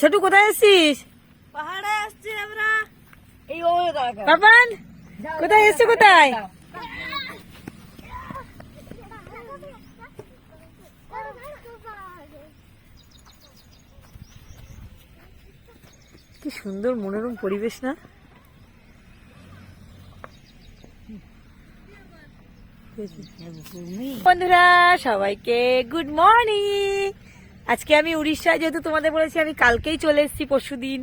ছোটু কোথায় এসছিস? পাহাড়ে আসছি আমরা। এই পাপান কোথায় এসছো কোথায়? কি সুন্দর মনোরম পরিবেশ না? বন্ধুরা, সবাইকে গুড মর্নিং আজকে আমি উড়িষ্যায়, যেহেতু তোমাদের বলেছি আমি কালকেই চলে এসেছি পরশু দিন,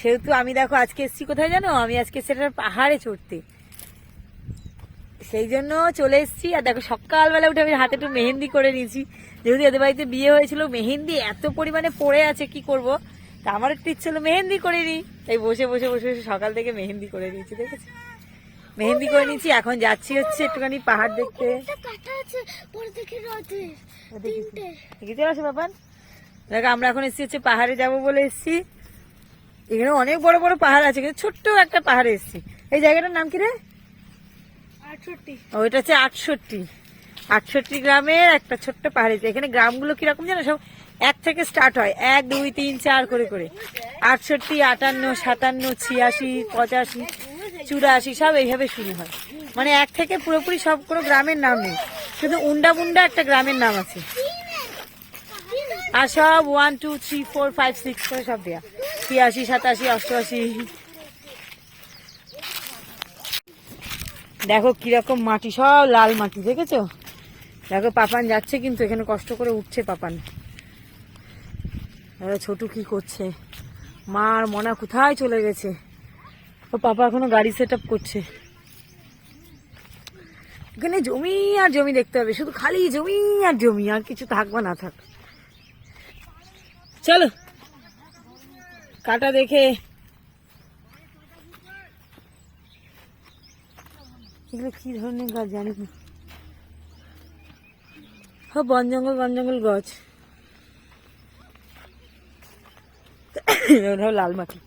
সেহেতু আমি দেখো আজকে এসেছি কোথায় জানো? আমি আজকে সেটার পাহাড়ে চড়তে। সেই জন্য চলে এসেছি, আর দেখো সকালবেলা উঠে আমি হাতে একটু মেহেন্দি করে নিয়েছি। যেহেতু এদের বাড়িতে বিয়ে হয়েছিল, মেহেন্দি এত পরিমাণে পড়ে আছে, কি করব? তা আমার একটু ইচ্ছে হলো মেহেন্দি করে নিই। তাই বসে বসে বসে বসে সকাল থেকে মেহেন্দি করে নিয়েছি, দেখেছি? মেহেন্দি করে নিয়েছি এখন যাচ্ছি হচ্ছে একটুখানি পাহাড় দেখতে। দেখে দেখ। আমরা এখন এসেছি হচ্ছে পাহাড়ে যাব বলে এসেছি। এখানে অনেক বড় বড় পাহাড় আছে কিন্তু ছোট্ট একটা পাহাড়ে এসেছি। এই জায়গাটার নাম কি রে? আটষট্টি। ওইটা হচ্ছে আটষট্টি। আটষট্টি গ্রামের একটা ছোট্ট পাহাড় এখানে গ্রামগুলো কীরকম জানো? সব এক থেকে স্টার্ট হয়। এক দুই তিন চার করে করে। আটষট্টি আটান্ন সাতান্ন ছিয়াশি পঁচাশি চুরাশি, সব এইভাবে শুরু হয়। মানে এক থেকে পুরোপুরি সব কোনো গ্রামের নাম নেই। শুধু উন্ডা বুন্ডা একটা গ্রামের নাম আছে। আর সব one two three four five six করে সব দেয়া। ছিয়াশি, সাতাশি, অষ্টআশি। দেখো কীরকম মাটি, সব লাল মাটি, দেখেছ? দেখো পাপান যাচ্ছে কিন্তু, এখানে কষ্ট করে উঠছে পাপান। ছোটু কি করছে? মার মনা কোথায় চলে গেছে? ও পাপা এখনও গাড়ি সেট করছে। এখানে জমি আর জমি দেখতে হবে, শুধু খালি জমি আর জমি, আর কিছু থাক বা না থাক। চলো, কাটা দেখে। এগুলো কি ধরনের গাছ জানি না? সব বন জঙ্গল বন জঙ্গল গাছ। লাল মাটি।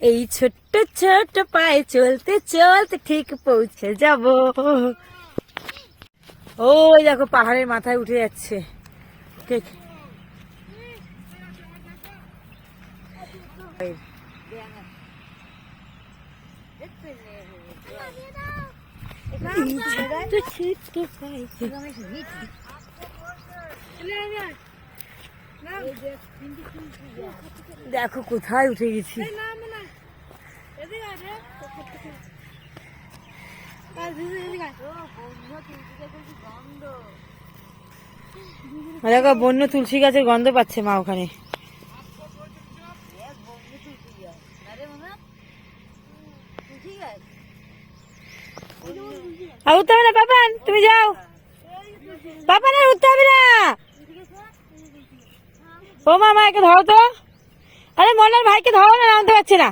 এই ছোট্ট ছোট্ট পায়ে চলতে চলতে ঠিক পৌঁছে যাব। ওই দেখো, পাহাড়ের মাথায় উঠে যাচ্ছে। ঠিক। দেখো, কোথায় উঠে গেছি। দেখো, বন্য তুলসী গাছের গন্ধ পাচ্ছে মা ওখানে। উঠতে হবে না, পাপান, তুমি যাও। পাপান, আর উঠতে হবে না। ও মামা একে ধরো তো। আরে মনার ভাইকে ধরো না নামতে পারছে না।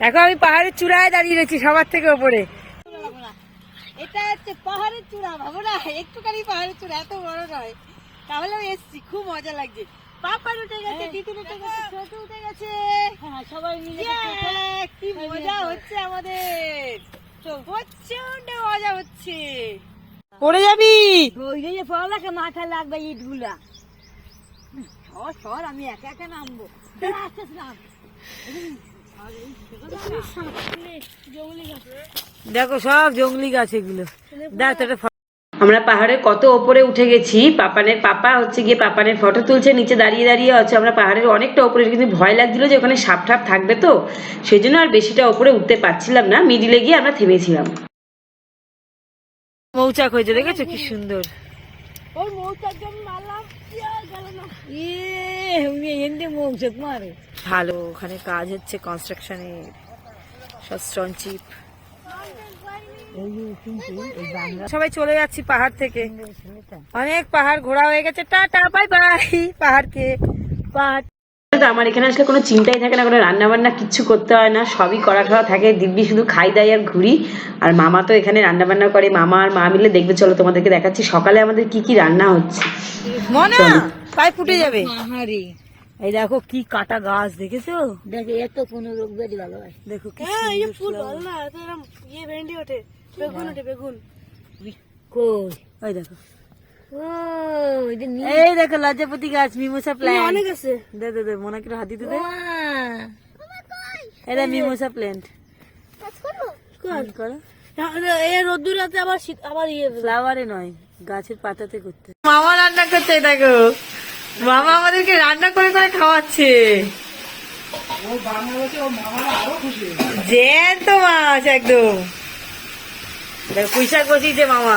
দেখো আমি পাহাড়ের চূড়ায় দাঁড়িয়ে রয়েছি সবার থেকে ওপরে। এটা হচ্ছে পাহাড়ের চূড়া ভাবো না একটুখানি পাহাড়ের চূড়া এত বড় নয়। তাহলে আমি এসছি খুব মজা লাগছে। পাপার উঠে গেছে টিতুন উঠে গেছে ছোট উঠে গেছে। সবাই মিলে কি মজা হচ্ছে আমাদের। প্রচণ্ড মজা হচ্ছে। পড়ে যাবি? পড়ালেখা মাথায় লাগবে ইটগুলা। সর সর আমি একা একা নামবো। আস্তে আস্তে নাম। দেখো সব জঙ্গলি গাছ এগুলো। দেখ আমরা পাহাড়ে কত ওপরে উঠে গেছি পাপানের পাপা হচ্ছে গিয়ে পাপানের ফটো তুলছে নিচে দাঁড়িয়ে দাঁড়িয়ে আছে। আমরা পাহাড়ের অনেকটা ওপরে কিন্তু ভয় লাগছিল যে ওখানে সাপ ঠাপ থাকবে তো। সেই জন্য আর বেশিটা ওপরে উঠতে পারছিলাম না মিডিলে গিয়ে আমরা থেমেছিলাম। মৌচাক হয়েছে দেখেছ কি সুন্দর? মৌচাক আমি মারলাম না? ইয়ে মৌচাক মারে। ভালো ওখানে কাজ হচ্ছে কনস্ট্রাকশনে সব চিপ সবাই চলে যাচ্ছি পাহাড় থেকে। অনেক পাহাড় ঘোরা হয়ে গেছে। টাটা বাই বাই পাহাড়কে। পাহাড় তো আমার এখানে আসলে কোনো চিন্তাই থাকে না কোনো রান্না বান্না কিচ্ছু করতে হয় না সবই করা খাওয়া থাকে দিব্যি শুধু খাই দাই আর ঘুরি। আর মামা তো এখানে রান্না বান্না করে মামা আর মা মিলে দেখবে চলো তোমাদেরকে দেখাচ্ছি সকালে আমাদের কি কি রান্না হচ্ছে। মনা পায়ে ফুটে যাবে। এই দেখো কি কাটা গাছ দেখেছ? দেখ এত কোনো রোগ ব্যাধি ভালো হয় দেখো হ্যাঁ এই ফুল ভালো না এত এরকম ইয়ে ভেন্ডি ওঠে বেগুন ওঠে বেগুন। কই? ওই দেখো। এই দেখো লজ্জাপতি গাছ মিমোসা প্ল্যান্ট অনেক আছে। দে দে দে মনে করে হাতি দে। দে এটা মিমোসা প্ল্যান্ট? করো। আবার আবার ইয়ে ফ্লাওয়ারে নয় গাছের পাতাতে করতে। মামা রান্না করছে দেখো। মামা আমাদেরকে রান্না করে করে খাওয়াচ্ছে। জ্যান্ত মাছ একদম। পুঁইশাক বসিয়েছে মামা।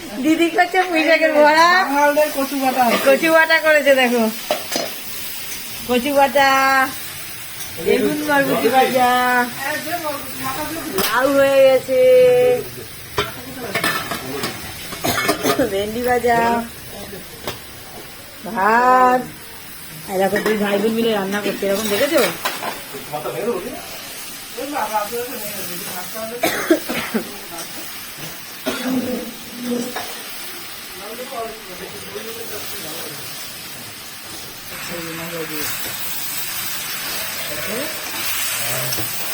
দিদি করছে পুঁইশাকের বড়া। কচু বাটা কচু বাটা করেছে দেখো। কচু বাটা বেগুন বরবটি ভাজা লাউ হয়ে গেছে ভেন্ডি ভাজা ভাত। আর দেখো দুই ভাই বোন মিলে রান্না করছে এরকম দেখেছ? Thank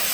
you.